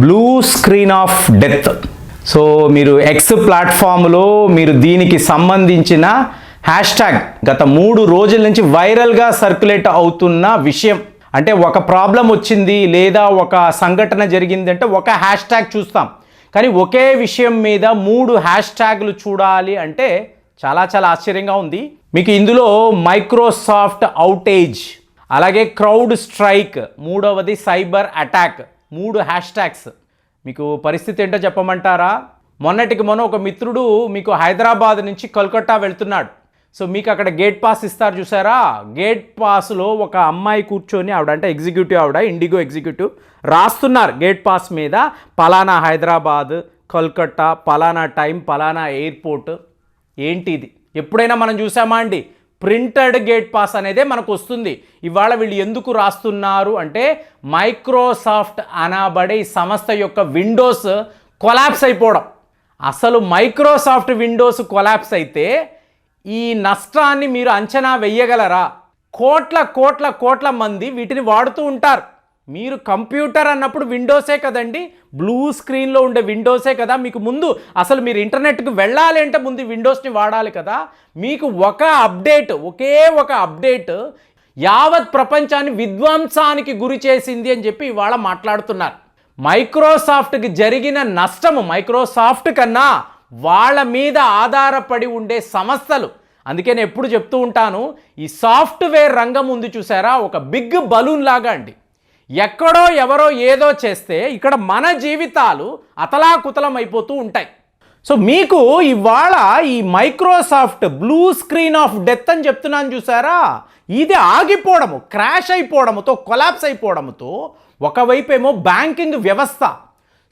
Blue screen of death so మీరు X ప్లాట్ఫామ్లో మీరు దీనికి సంబంధించిన హ్యాష్ ట్యాగ్ గత మూడు రోజుల నుంచి వైరల్గా సర్క్యులేట్ అవుతున్న విషయం. అంటే ఒక ప్రాబ్లం వచ్చింది లేదా ఒక సంఘటన జరిగింది అంటే ఒక హ్యాష్ ట్యాగ్ చూస్తాం. కానీ ఒకే విషయం మీద మూడు హ్యాష్ ట్యాగ్లు చూడాలి అంటే చాలా చాలా ఆశ్చర్యంగా ఉంది. మీకు ఇందులో మైక్రోసాఫ్ట్ అవుటేజ్ అలాగే క్రౌడ్ స్ట్రైక్ మూడవది సైబర్ అటాక్ మూడు హ్యాష్ ట్యాగ్స్ మీకు పరిస్థితి ఏంటో చెప్పమంటారా? మొన్నటికి మొన్న ఒక మిత్రుడు మీకు హైదరాబాద్ నుంచి కల్కట్టా వెళ్తున్నాడు. సో మీకు అక్కడ గేట్ పాస్ ఇస్తారు చూసారా? గేట్ పాస్లో ఒక అమ్మాయి కూర్చొని ఆవిడ అంటే ఎగ్జిక్యూటివ్ ఆవిడ ఇండిగో ఎగ్జిక్యూటివ్ రాస్తున్నారు గేట్ పాస్ మీద. పలానా హైదరాబాద్ కల్కట్టా పలానా టైం పలానా ఎయిర్పోర్ట్. ఏంటి ఇది? ఎప్పుడైనా మనం చూసామా అండి? ప్రింటెడ్ గేట్ పాస్ అనేదే మనకు వస్తుంది ఇవాళ వీళ్ళు ఎందుకు రాస్తున్నారు అంటే మైక్రోసాఫ్ట్ అనబడే ఈ సంస్థ యొక్క విండోస్ కొలాప్స్ అయిపోవడం. అసలు మైక్రోసాఫ్ట్ విండోస్ కొలాప్స్ అయితే ఈ నష్టాన్ని మీరు అంచనా వెయ్యగలరా కోట్ల కోట్ల కోట్ల మంది వీటిని వాడుతూ ఉంటారు. మీరు కంప్యూటర్ అన్నప్పుడు విండోసే కదండి. బ్లూ స్క్రీన్లో ఉండే విండోసే కదా. మీకు ముందు అసలు మీరు ఇంటర్నెట్కి వెళ్ళాలి అంటే ముందు విండోస్ని వాడాలి కదా. మీకు ఒక అప్డేట్ ఒకే ఒక అప్డేట్ యావత్ ప్రపంచాన్ని విధ్వంసానికి గురి చేసింది అని చెప్పి ఇవాళ మాట్లాడుతున్నారు. మైక్రోసాఫ్ట్కి జరిగిన నష్టము మైక్రోసాఫ్ట్ కన్నా వాళ్ళ మీద ఆధారపడి ఉండే సంస్థలు అందుకే నేను ఎప్పుడు చెప్తూ ఉంటాను ఈ సాఫ్ట్వేర్ రంగం ఉంది చూసారా? ఒక బిగ్ బలూన్ లాగా అండి. ఎక్కడో ఎవరో ఏదో చేస్తే ఇక్కడ మన జీవితాలు అతలాకుతలం అయిపోతూ ఉంటాయి. సో మీకు ఇవాళ ఈ Microsoft blue screen of death అని చెప్తున్నాను చూసారా? ఇది ఆగిపోవడము క్రాష్ అయిపోవడముతో కొలాప్స్ అయిపోవడంతో ఒకవైపు ఏమో బ్యాంకింగ్ వ్యవస్థ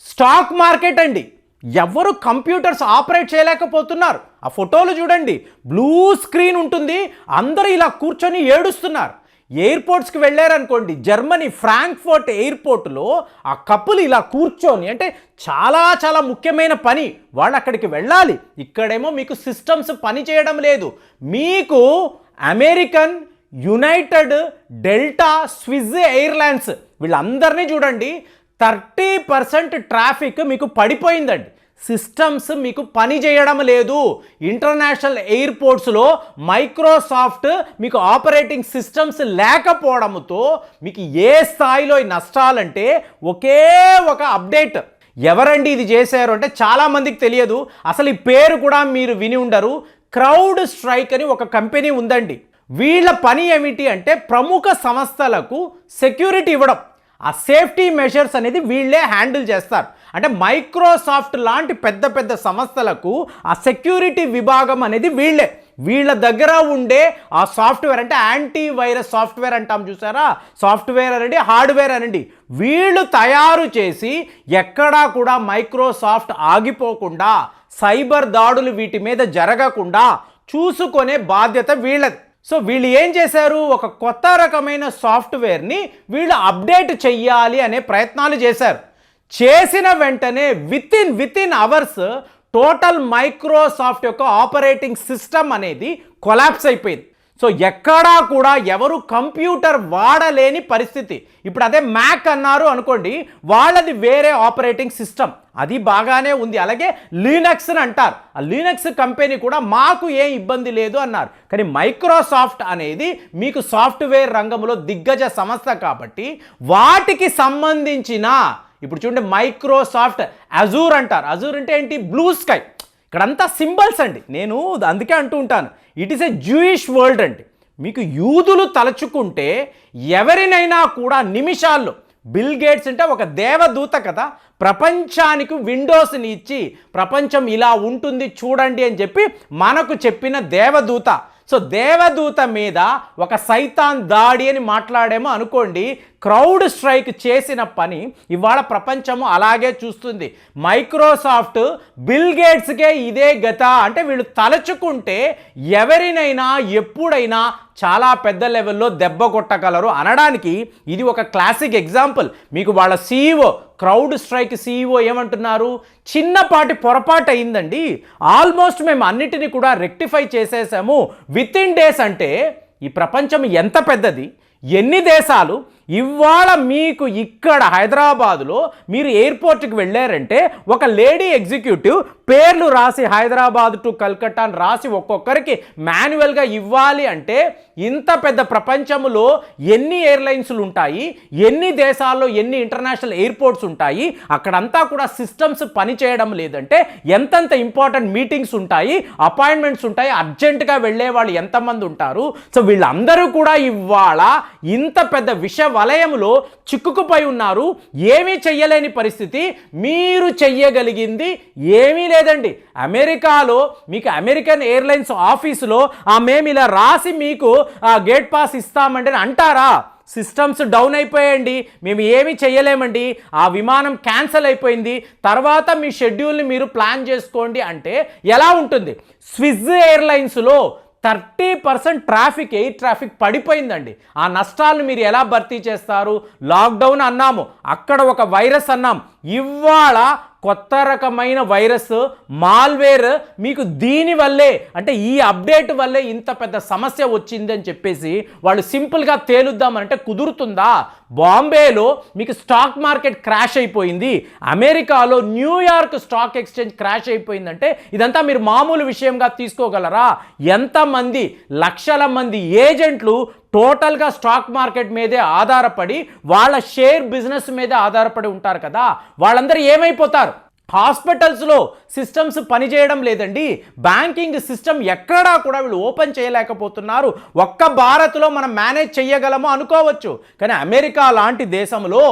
స్టాక్ మార్కెట్ అండి. ఎవరు కంప్యూటర్స్ ఆపరేట్ చేయలేకపోతున్నారు. ఆ ఫోటోలు చూడండి బ్లూ స్క్రీన్ ఉంటుంది అందరూ ఇలా కూర్చొని ఏడుస్తున్నారు. ఎయిర్పోర్ట్స్కి వెళ్ళారనుకోండి జర్మనీ ఫ్రాంక్ఫర్ట్ ఎయిర్పోర్ట్లో ఆ కప్పులు ఇలా కూర్చొని అంటే చాలా చాలా ముఖ్యమైన పని వాళ్ళు అక్కడికి వెళ్ళాలి. ఇక్కడేమో మీకు సిస్టమ్స్ పని చేయడం లేదు. మీకు American United Delta Swiss airlines వీళ్ళందరినీ చూడండి థర్టీ పర్సెంట్ ట్రాఫిక్ మీకు పడిపోయిందండి. సిస్టమ్స్ మీకు పని చేయడం లేదు. ఇంటర్నేషనల్ ఎయిర్పోర్ట్స్లో మైక్రోసాఫ్ట్ మీకు ఆపరేటింగ్ సిస్టమ్స్ లేకపోవడంతో మీకు ఏ స్థాయిలో నష్టాలంటే ఒకే ఒక అప్డేట్. ఎవరండి ఇది చేశారు అంటే చాలామందికి తెలియదు. అసలు ఈ పేరు కూడా మీరు విని ఉండరు. క్రౌడ్ స్ట్రైక్ అని ఒక కంపెనీ ఉందండి. వీళ్ళ పని ఏమిటి అంటే ప్రముఖ సంస్థలకు సెక్యూరిటీ ఇవ్వడం. ఆ సేఫ్టీ మెషర్స్ అనేది వీళ్ళే హ్యాండిల్ చేస్తారు. అంటే మైక్రోసాఫ్ట్ లాంటి పెద్ద పెద్ద సంస్థలకు ఆ సెక్యూరిటీ విభాగం అనేది వీళ్ళే. వీళ్ళ దగ్గర ఉండే ఆ సాఫ్ట్వేర్ అంటే యాంటీ వైరస్ సాఫ్ట్వేర్ అంటాం చూసారా? సాఫ్ట్వేర్ అనండి హార్డ్వేర్ అనండి. వీళ్ళు తయారు చేసి ఎక్కడా కూడా మైక్రోసాఫ్ట్ ఆగిపోకుండా సైబర్ దాడులు వీటి మీద జరగకుండా చూసుకునే బాధ్యత వీళ్ళది. సో వీళ్ళు ఏం చేశారు? ఒక కొత్త రకమైన సాఫ్ట్వేర్ని వీళ్ళు అప్డేట్ చెయ్యాలి అనే ప్రయత్నాలు చేశారు. చేసిన వెంటనే within within hours total Microsoft యొక్క ఆపరేటింగ్ సిస్టమ్ అనేది కొలాప్స్ అయిపోయింది. సో ఎక్కడా కూడా ఎవరు కంప్యూటర్ వాడలేని పరిస్థితి. ఇప్పుడు అదే మ్యాక్ అన్నారు అనుకోండి వాళ్ళది వేరే ఆపరేటింగ్ సిస్టమ్. అది బాగానే ఉంది. అలాగే లీనక్స్ అని అంటారు. ఆ లీనక్స్ కంపెనీ కూడా మాకు ఏ ఇబ్బంది లేదు అన్నారు. కానీ మైక్రోసాఫ్ట్ అనేది మీకు సాఫ్ట్వేర్ రంగంలో దిగ్గజ సంస్థ కాబట్టి వాటికి సంబంధించిన ఇప్పుడు చూడండి మైక్రోసాఫ్ట్ అజూర్ అంటారు. అజూర్ అంటే ఏంటి? బ్లూ స్కై ఇక్కడంతా సింబల్స్ అండి. నేను అందుకే అంటూ ఉంటాను. It is a Jewish world అండి. మీకు యూదులు తలచుకుంటే ఎవరినైనా కూడా నిమిషాల్లో బిల్ గేట్స్ అంటే ఒక దేవదూత కదా ప్రపంచానికి విండోస్ని ఇచ్చి ప్రపంచం ఇలా ఉంటుంది చూడండి అని చెప్పి మనకు చెప్పిన దేవదూత. సో దేవదూత మీద ఒక సైతాన్ దాడి అని మాట్లాడేమో అనుకోండి క్రౌడ్ స్ట్రైక్ చేసిన పని ఇవాళ ప్రపంచము అలాగే చూస్తుంది. మైక్రోసాఫ్ట్ బిల్ గేట్స్కే ఇదే గత అంటే వీళ్ళు తలచుకుంటే ఎవరినైనా ఎప్పుడైనా చాలా పెద్ద లెవెల్లో దెబ్బ కొట్టగలరు అనడానికి ఇది ఒక క్లాసిక్ ఎగ్జాంపుల్. మీకు వాళ్ళ సీఈఓ క్రౌడ్ స్ట్రైక్ సీఈఓ ఏమంటున్నారు? చిన్నపాటి పొరపాటు అయిందండి. ఆల్మోస్ట్ మేము అన్నిటినీ కూడా రెక్టిఫై చేసేసాము. విత్ ఇన్ డేస్ అంటే ఈ ప్రపంచం ఎంత పెద్దది? ఎన్ని దేశాలు? ఇవాళ మీకు ఇక్కడ హైదరాబాదులో మీరు ఎయిర్పోర్ట్కి వెళ్ళారంటే ఒక లేడీ ఎగ్జిక్యూటివ్ పేర్లు రాసి హైదరాబాద్ టు కల్కట్టా అని రాసి ఒక్కొక్కరికి మాన్యువల్గా ఇవ్వాలి అంటే ఇంత పెద్ద ప్రపంచంలో ఎన్ని ఎయిర్లైన్స్లు ఉంటాయి ఎన్ని దేశాల్లో ఎన్ని ఇంటర్నేషనల్ ఎయిర్పోర్ట్స్ ఉంటాయి అక్కడంతా కూడా సిస్టమ్స్ పనిచేయడం లేదంటే ఎంతెంత ఇంపార్టెంట్ మీటింగ్స్ ఉంటాయి అపాయింట్మెంట్స్ ఉంటాయి అర్జెంటుగా వెళ్ళే వాళ్ళు ఎంతమంది ఉంటారు. సో వీళ్ళందరూ కూడా ఇవాళ ఇంత పెద్ద విష వలయంలో చిక్కుకుపోయి ఉన్నారు. ఏమీ చెయ్యలేని పరిస్థితి. మీరు చెయ్యగలిగింది ఏమీ లేదండి. అమెరికాలో మీకు అమెరికన్ ఎయిర్లైన్స్ ఆఫీసులో ఆ మేము ఇలా రాసి మీకు ఆ గేట్ పాస్ ఇస్తామంటే అంటారా? సిస్టమ్స్ డౌన్ అయిపోయాయండి. మేము ఏమీ చేయలేమండి ఆ విమానం క్యాన్సిల్ అయిపోయింది. తర్వాత మీ షెడ్యూల్ని మీరు ప్లాన్ చేసుకోండి అంటే ఎలా ఉంటుంది? Swiss ఎయిర్లైన్స్లో thirty percent traffic air traffic పడిపోయిందండి. ఆ నష్టాలను మీరు ఎలా భర్తీ చేస్తారు? లాక్డౌన్ అన్నాము. అక్కడ ఒక వైరస్ అన్నాం. ఇవాళ కొత్త రకమైన వైరస్ మాల్వేర్ మీకు దీని వల్లే అంటే ఈ అప్డేట్ వల్లే ఇంత పెద్ద సమస్య వచ్చింది అని చెప్పేసి వాళ్ళు సింపుల్గా తేలుద్దామంటే కుదురుతుందా? బాంబేలో మీకు స్టాక్ మార్కెట్ క్రాష్ అయిపోయింది. అమెరికాలో న్యూయార్క్ స్టాక్ ఎక్స్చేంజ్ క్రాష్ అయిపోయిందంటే ఇదంతా మీరు మామూలు విషయంగా తీసుకోగలరా? ఎంతమంది లక్షల మంది ఏజెంట్లు టోటల్గా స్టాక్ మార్కెట్ మీదే ఆధారపడి వాళ్ళ షేర్ బిజినెస్ మీదే ఆధారపడి ఉంటారు కదా. వాళ్ళందరూ ఏమైపోతారు? హాస్పిటల్స్లో సిస్టమ్స్ పనిచేయడం లేదండి. బ్యాంకింగ్ సిస్టమ్ ఎక్కడా కూడా వీళ్ళు ఓపెన్ చేయలేకపోతున్నారు. ఒక్క భారత్లో మనం మేనేజ్ చేయగలము అనుకోవచ్చు. కానీ అమెరికా లాంటి దేశంలో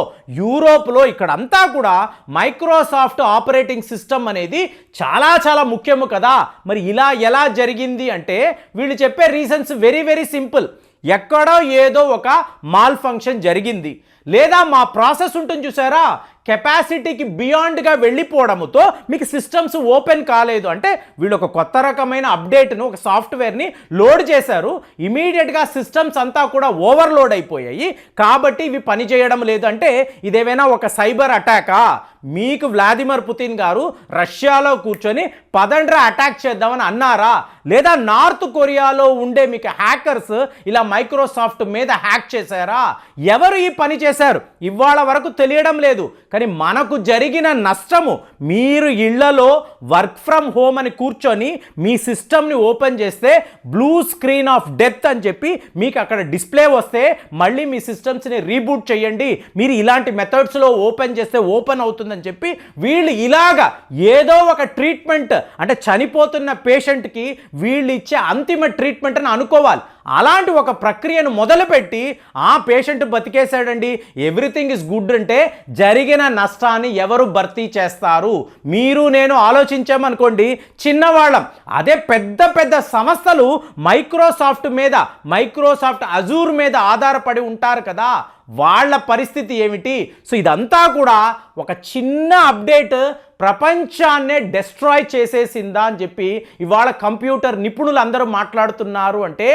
యూరోప్లో ఇక్కడంతా కూడా మైక్రోసాఫ్ట్ ఆపరేటింగ్ సిస్టమ్ అనేది చాలా చాలా ముఖ్యము కదా. మరి ఇలా ఎలా జరిగింది అంటే వీళ్ళు చెప్పే రీజన్స్ వెరీ వెరీ సింపుల్. ఎక్కడో ఏదో ఒక మాల్ ఫంక్షన్ జరిగింది. లేదా మా ప్రాసెస్ ఉంటుంది చూసారా? కెపాసిటీకి బియాండ్గా వెళ్ళిపోవడంతో మీకు సిస్టమ్స్ ఓపెన్ కాలేదు. అంటే వీళ్ళు ఒక కొత్త రకమైన అప్డేట్ను ఒక సాఫ్ట్వేర్ని లోడ్ చేశారు. ఇమీడియట్గా సిస్టమ్స్ అంతా కూడా ఓవర్లోడ్ అయిపోయాయి. కాబట్టి ఇవి పనిచేయడం లేదు. అంటే ఇదేమైనా ఒక సైబర్ అటాకా? మీకు వ్లాదిమిర్ పుతిన్ గారు రష్యాలో కూర్చొని పదండ్రా అటాక్ చేద్దామని అన్నారా? లేదా నార్త్ కొరియాలో ఉండే మీకు హ్యాకర్స్ ఇలా మైక్రోసాఫ్ట్ మీద హ్యాక్ చేశారా? ఎవరు ఈ పని చేశారు? ఇవాళ వరకు తెలియడం లేదు. కానీ మనకు జరిగిన నష్టము మీరు ఇళ్ళలో వర్క్ ఫ్రమ్ హోమ్ అని కూర్చొని మీ సిస్టమ్ని ఓపెన్ చేస్తే బ్లూ స్క్రీన్ ఆఫ్ డెత్ అని చెప్పి మీకు అక్కడ డిస్ప్లే వస్తే మళ్ళీ మీ సిస్టమ్స్ని రీబూట్ చేయండి. మీరు ఇలాంటి మెథడ్స్లో ఓపెన్ చేస్తే ఓపెన్ అవుతుందని చెప్పి వీళ్ళు ఇలాగా ఏదో ఒక ట్రీట్మెంట్ అంటే చనిపోతున్న పేషెంట్కి వీళ్ళు ఇచ్చే అంతిమ ట్రీట్మెంట్ అని అనుకోవాలి. అలాంటి ఒక ప్రక్రియను మొదలుపెట్టి ఆ పేషెంట్ బతికేశాడండి. ఎవ్రీథింగ్ ఇస్ గుడ్ అంటే జరిగిన నష్టాన్ని ఎవరు భర్తీ చేస్తారు? మీరు నేను ఆలోచించామనుకోండి చిన్నవాళ్ళం. అదే పెద్ద పెద్ద సంస్థలు మైక్రోసాఫ్ట్ మీద మైక్రోసాఫ్ట్ అజూర్ మీద ఆధారపడి ఉంటారు కదా. వాళ్ళ పరిస్థితి ఏమిటి? సో ఇదంతా కూడా ఒక చిన్న అప్డేట్ ప్రపంచాన్నే డెస్ట్రాయ్ చేసేసిందా అని చెప్పి ఇవాళ కంప్యూటర్ నిపుణులు అందరూ మాట్లాడుతున్నారు అంటే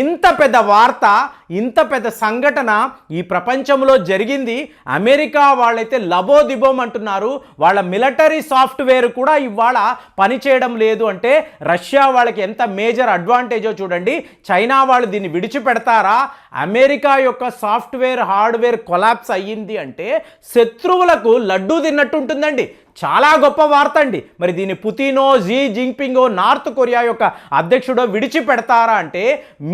ఇంత పెద్ద వార్త ఇంత పెద్ద సంఘటన ఈ ప్రపంచంలో జరిగింది. అమెరికా వాళ్ళైతే లబోదిబోం అంటున్నారు. వాళ్ళ మిలిటరీ సాఫ్ట్వేర్ కూడా ఇవాళ పనిచేయడం లేదు అంటే రష్యా వాళ్ళకి ఎంత మేజర్ అడ్వాంటేజో చూడండి. చైనా వాళ్ళు దీన్ని విడిచిపెడతారా? అమెరికా యొక్క సాఫ్ట్వేర్ హార్డ్వేర్ కొలాప్స్ అయ్యింది అంటే శత్రువులకు లడ్డూ తిన్నట్టు ఉంటుందండి చాలా గొప్ప వార్త అండి మరి దీన్ని పుతినో జీ జింగ్పింగో నార్త్ కొరియా యొక్క అధ్యక్షుడో విడిచిపెడతారా అంటే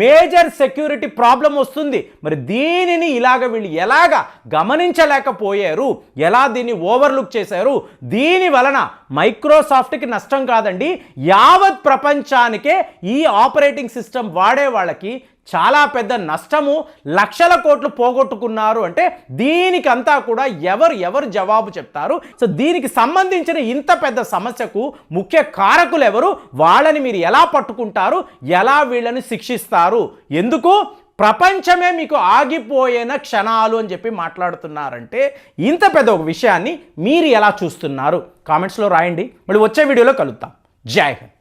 మేజర్ సెక్యూరిటీ ప్రాబ్లం వస్తుంది. మరి దీనిని ఇలాగ వీళ్ళు ఎలాగ గమనించలేకపోయారు? ఎలా దీన్ని ఓవర్లుక్ చేశారు? దీని వలన మైక్రోసాఫ్ట్కి నష్టం కాదండి. యావత్ ప్రపంచానికే ఈ ఆపరేటింగ్ సిస్టమ్ వాడే వాళ్ళకి చాలా పెద్ద నష్టము లక్షల కోట్లు పోగొట్టుకున్నారు అంటే దీనికంతా కూడా ఎవరు ఎవరు జవాబు చెప్తారు? సో దీనికి సంబంధించిన ఇంత పెద్ద సమస్యకు ముఖ్య కారకులు ఎవరు వాళ్ళని మీరు ఎలా పట్టుకుంటారు? ఎలా వీళ్ళని శిక్షిస్తారు? ఎందుకు? ప్రపంచమే మీకు ఆగిపోయిన క్షణాలు అని చెప్పి మాట్లాడుతున్నారంటే ఇంత పెద్ద ఒక విషయాన్ని మీరు ఎలా చూస్తున్నారు? కామెంట్స్లో రాయండి. మళ్ళీ వచ్చే వీడియోలో కలుద్దాం. జై హింద్.